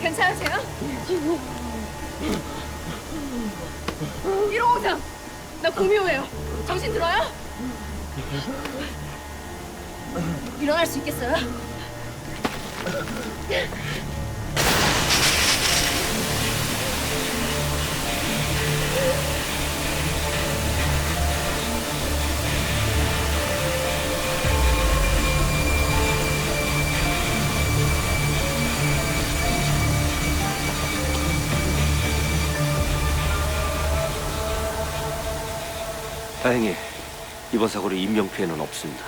괜찮으세요? 1553! 나 구미호예요. 정신 들어요? 일어날 수 있겠어요? 다행히 이번 사고로 인명 피해는 없습니다.